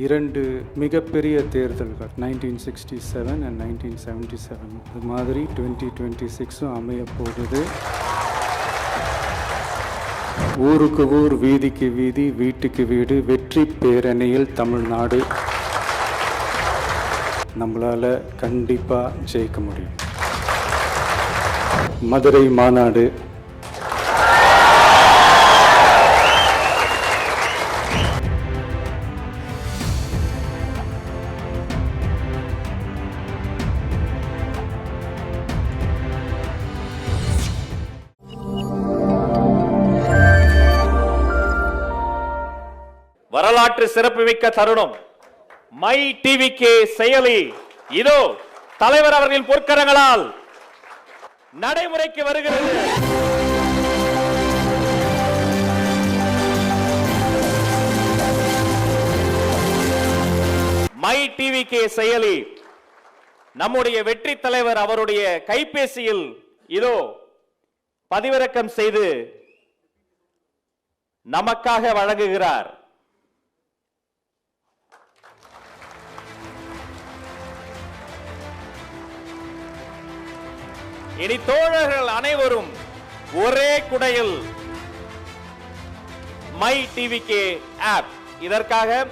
இரண்டு மிகப்பெரிய தேர்தல்கள் nineteen sixty seven and nineteen seventy seven இது மாதிரி டுவெண்ட்டி டுவெண்ட்டி சிக்ஸும் அமைய போகுது. ஊருக்கு ஊர் வீதிக்கு வீதி வீட்டுக்கு வீடு வெற்றி பேரணியில் தமிழ்நாடு. நம்மளால் கண்டிப்பாக ஜெயிக்க முடியும். மதுரை மாநாடு வரலாற்று சிறப்புமிக்க தருணம். மை டிவிக்கு செயலி இதோ தலைவர் அவர்களின் பொற்கரங்களால் நடைமுறைக்கு வருகிறது. மை டிவிக்கு செயலி நம்முடைய வெற்றி தலைவர் அவருடைய கைபேசியில் இதோ பதிவிறக்கம் செய்து நமக்காக வழங்குகிறார். இனி தோழர்கள் அனைவரும் ஒரே குடையில் மை டிவிகே ஆப் இதற்காக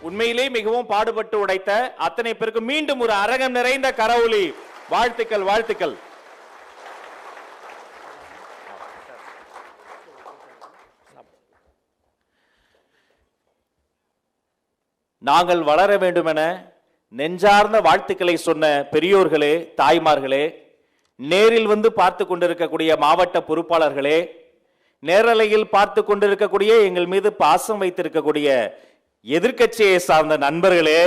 உண்மையிலே மிகவும் பாடுபட்டு உடைத்த அத்தனை பேருக்கு மீண்டும் ஒரு அரங்கம் நிறைந்த கரவுலி. வாழ்த்துக்கள் வாழ்த்துக்கள். நாங்கள் வளர வேண்டுமென நெஞ்சார்ந்த வாழ்த்துக்களை சொன்ன பெரியோர்களே தாய்மார்களே நேரில் வந்து பார்த்து கொண்டிருக்கக்கூடிய மாவட்ட பொறுப்பாளர்களே நேரலையில் பார்த்து கொண்டிருக்கக்கூடிய எங்கள் மீது பாசம் வைத்திருக்கக்கூடிய எதிர்க்கட்சியை சார்ந்த நண்பர்களே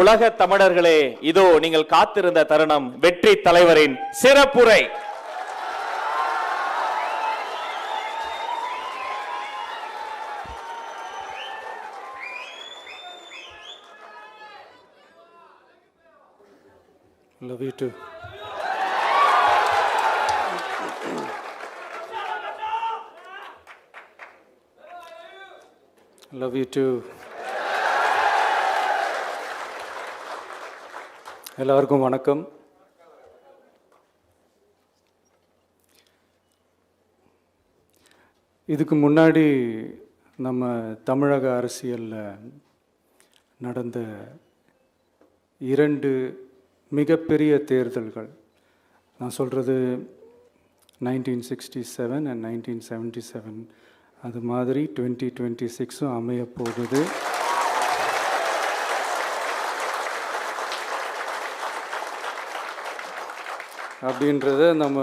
உலக தமிழர்களே இதோ நீங்கள் காத்திருந்த தருணம் வெற்றி தலைவரின் சிறப்புரை. Love you too. Love you too. எல்லாருக்கும் வணக்கம் இதுக்கு முன்னாடி நம்ம தமிழக அரசியலில் நடந்த இரண்டு மிகப்பெரிய தேர்தல்கள். நான் சொல்கிறது nineteen sixty seven and nineteen seventy seven அது மாதிரி டுவெண்ட்டி டுவெண்ட்டி சிக்ஸும் அமைய போகுது அப்படின்றத நம்ம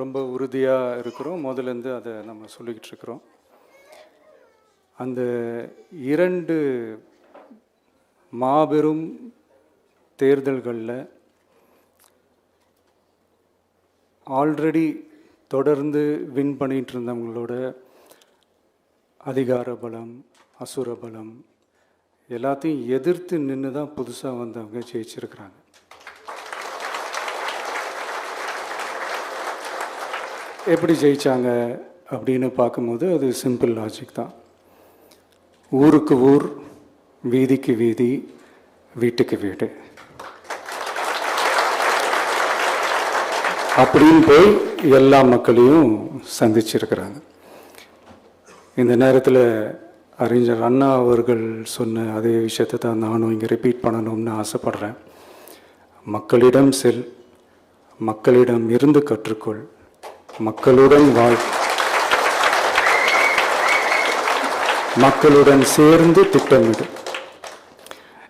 ரொம்ப உறுதியாக இருக்கிறோம். முதலேருந்து அதை நம்ம சொல்லிக்கிட்டு இருக்கிறோம். அந்த இரண்டு மாபெரும் தேர்தல்களில் ஆல்ரெடி தொடர்ந்து வின் பண்ணிகிட்டு இருந்தவங்களோட அதிகார பலம் அசுர பலம் எல்லாத்தையும் எதிர்த்து நின்று தான் புதுசாக வந்தவங்க ஜெயிச்சிருக்கிறாங்க. எப்படி ஜெயிச்சாங்க அப்படின்னு பார்க்கும்போது அது சிம்பிள் லாஜிக் தான். ஊருக்கு ஊர் வீதிக்கு வீதி வீட்டுக்கு வீடு. அப்படின்னு போய் எல்லா மக்களையும் சந்திச்சிருக்கிறாங்க. இந்த நேரத்தில் அறிஞர் அண்ணா அவர்கள் சொன்ன அதே விஷயத்தை தான் நானும் இங்கே ரிப்பீட் பண்ணணும்னு ஆசைப்படுறேன். மக்களிடம் செல் மக்களிடம் இருந்து கற்றுக்கொள் மக்களுடன் வாழ். மக்களுடன் சேர்ந்து திட்டமிடு.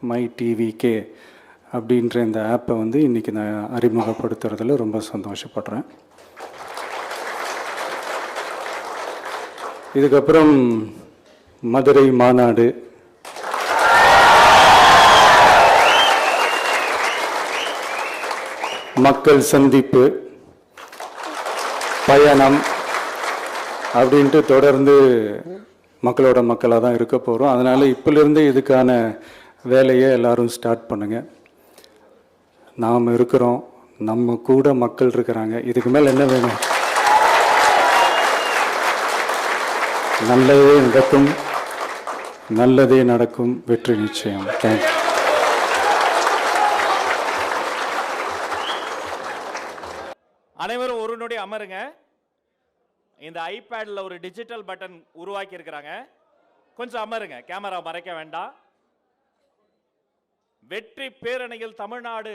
மை டிவிகே அப்படின்ற இந்த ஆப்பை வந்து இன்றைக்கி நான் அறிமுகப்படுத்துறதுல ரொம்ப சந்தோஷப்படுறேன். இதுக்கப்புறம் மதுரை மாநாடு. மக்கள் சந்திப்பு. பயணம் அப்படின்ட்டு தொடர்ந்து மக்களோட மக்களாக தான் இருக்க போகிறோம் அதனால் இப்போலேருந்து இதுக்கான வேலையை எல்லாரும் ஸ்டார்ட் பண்ணுங்கள் நாம் இருக்கிறோம். நம்ம கூட மக்கள் இருக்கிறாங்க. இதுக்கு மேலே என்ன வேணும்? நல்லதே நடக்கும். நல்லதே நடக்கும். வெற்றி நிச்சயம். தேங்க்யூ அனைவரும் ஒரு நொடி அமருங்க. இந்த ஐபேடில் ஒரு டிஜிட்டல் பட்டன் உருவாக்கி இருக்கிறாங்க கொஞ்சம் அமருங்க. கேமரா மறைக்க வேண்டாம். வெற்றி பேரணியில் தமிழ்நாடு.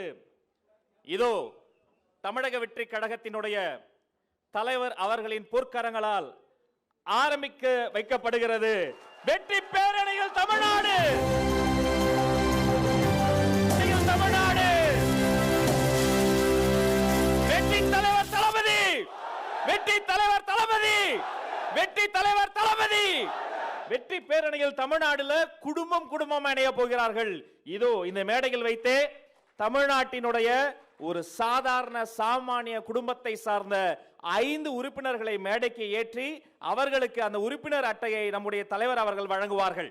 இதோ தமிழக வெற்றி கழகத்தினுடைய தலைவர் அவர்களின் பொற்கரங்களால் ஆரம்பிக்க வைக்கப்படுகிறது. வெற்றி பேரணியில் தமிழ்நாடு. தமிழ்நாடு. வெற்றி தலைவர் தளபதி. வெற்றி தலைவர் தளபதி. வெற்றி தலைவர் தளபதி. வெற்றி பேரணியில் தமிழ்நாடுல குடும்பம் குடும்பம் இணைய போகிறார்கள். இதோ இந்த மேடையில் வைத்தே தமிழ்நாட்டினுடைய ஒரு சாதாரண சாமானிய குடும்பத்தை சார்ந்த ஐந்து உறுப்பினர்களை மேடைக்கு ஏற்றி அவர்களுக்கு அந்த உறுப்பினர் அட்டையை நம்முடைய தலைவர் அவர்கள் வழங்குவார்கள்.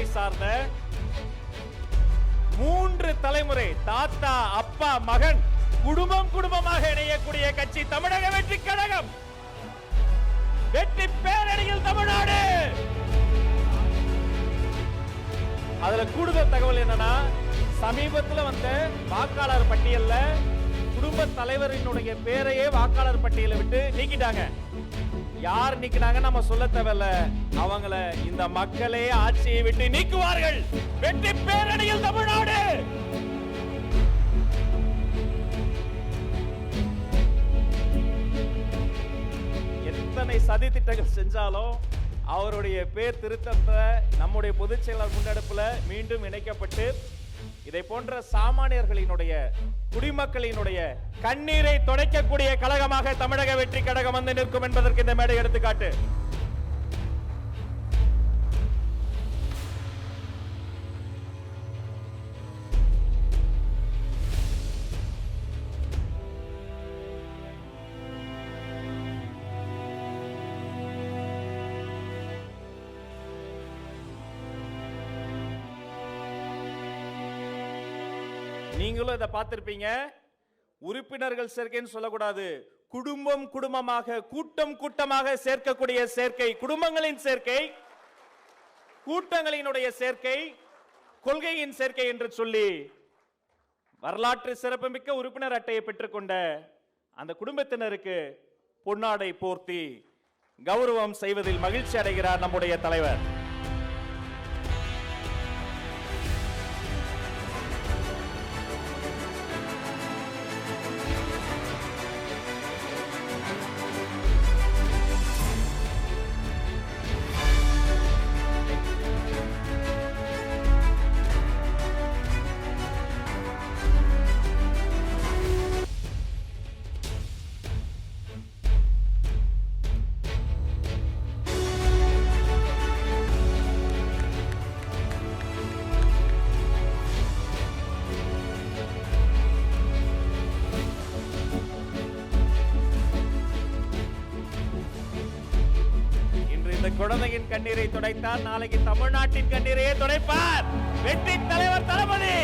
குடும்பத்தை சார்ந்த மூன்று தலைமுறை தாத்தா அப்பா மகன் குடும்பம் குடும்பமாக இணையக்கூடிய கட்சி தமிழக வெற்றி கழகம். வெற்றி பேரணியில் தமிழ்நாடு. அதுல கூடுதல் தகவல் என்னன்னா சமீபத்தில் வந்த வாக்காளர் பட்டியல்ல குடும்ப தலைவரினுடைய பேரையே வாக்காளர் பட்டியலை விட்டு நீக்கிட்டாங்க. யார் நிக்கிறாங்க நம்ம சொல்ல தேவையில்ல. அவங்கள இந்த மக்களே ஆட்சியை விட்டு நீக்குவார்கள். வெற்றி பேரணியில் தமிழ்நாடு! எத்தனை சதி திட்டங்கள் செஞ்சாலும் அவருடைய பேர் திருத்தத்தை நம்முடைய பொதுச் செயலாளர் முன்னெடுப்புல மீண்டும் இணைக்கப்பட்டு இதை போன்ற சாமானியர்களினுடைய குடிமக்களினுடைய கண்ணீரை துடைக்கக்கூடிய கழகமாக தமிழக வெற்றி கழகம் வந்து நிற்கும் என்பதற்கு இந்த மேடை எடுத்துக்காட்டு. நீங்களும் இதை பார்த்துருப்பீங்க. உறுப்பினர்கள் சேர்க்கைன்னு சொல்லக்கூடாது. குடும்பம் குடும்பமாக கூட்டம் கூட்டமாக சேர்க்கக்கூடிய சேர்க்கை குடும்பங்களின் சேர்க்கை கூட்டங்களினுடைய சேர்க்கை கொள்கையின் சேர்க்கை என்று சொல்லி வரலாற்று சிறப்புமிக்க உறுப்பினர் அட்டையை பெற்றுக்கொண்ட அந்த குடும்பத்தினருக்கு பொன்னாடை போர்த்தி கௌரவம் செய்வதில் மகிழ்ச்சி அடைகிறார் நம்முடைய தலைவர். குழந்தையின் கண்ணீரை துடைத்தார் நாளைக்கு தமிழ்நாட்டின் கண்ணீரையே துடைப்பார். வெற்றி தலைவர் தளபதி!